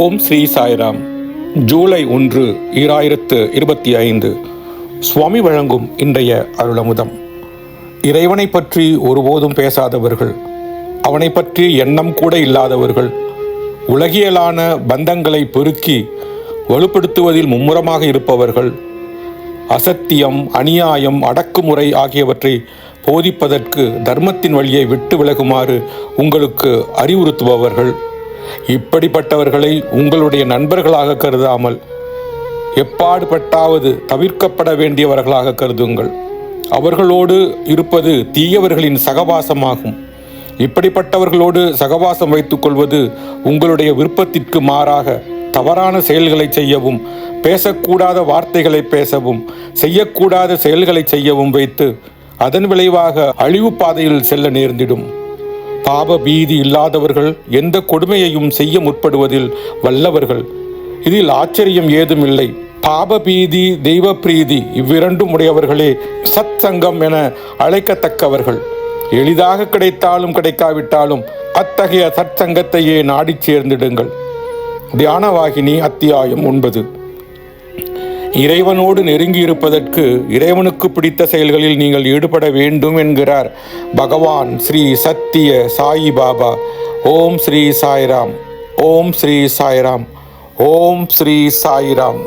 ஓம் ஸ்ரீ சாய்ராம். ஜூலை ஒன்று ஈராயிரத்து இருபத்தி ஐந்து. சுவாமி வழங்கும் இன்றைய அருளமுதம். இறைவனை பற்றி ஒருபோதும் பேசாதவர்கள் அவனை பற்றி எண்ணம் கூட இல்லாதவர்கள் உலகியலான பந்தங்களை பெருக்கி வலுப்படுத்துவதில் மும்முரமாக இருப்பவர்கள் அசத்தியம் அநியாயம் அடக்குமுறை ஆகியவற்றை போதிப்பதற்கு தர்மத்தின் வழியை விட்டு விலகுமாறு உங்களுக்கு அறிவுறுத்துபவர்கள். இப்படிப்பட்டவர்களை உங்களுடைய நண்பர்களாக கருதாமல் எப்பாடுபட்டாவது தவிர்க்கப்பட வேண்டியவர்களாக கருதுங்கள். அவர்களோடு இருப்பது தீயவர்களின் சகவாசமாகும். இப்படிப்பட்டவர்களோடு சகவாசம் வைத்துக் கொள்வது உங்களுடைய விருப்பத்திற்கு மாறாக தவறான செயல்களை செய்யவும் பேசக்கூடாத வார்த்தைகளை பேசவும் செய்யக்கூடாத செயல்களை செய்யவும் வைத்து அதன் விளைவாக அழிவு பாதையில் செல்ல நேர்ந்திடும். பாப பீதி இல்லாதவர்கள் எந்த கொடுமையையும் செய்ய முற்படுவதில் வல்லவர்கள். இதில் ஆச்சரியம் ஏதும் இல்லை பாப பீதி தெய்வ பிரீதி இவ்விரண்டும் உடையவர்களே சத் சங்கம் என அழைக்கத்தக்கவர்கள். எளிதாக கிடைத்தாலும் கிடைக்காவிட்டாலும் அத்தகைய சற்சங்கத்தையே நாடிச் சேர்ந்திடுங்கள். தியானவாகினி அத்தியாயம் ஒன்பது. இறைவனோடு நெருங்கி இருப்பதற்கு இறைவனுக்கு பிடித்த செயல்களில் நீங்கள் ஈடுபட வேண்டும் என்கிறார். பகவான் ஸ்ரீ சத்திய சாயி பாபா. ஓம் ஸ்ரீ சாய்ராம். ஓம் ஸ்ரீ சாய்ராம். ஓம் ஸ்ரீ சாய்ராம்.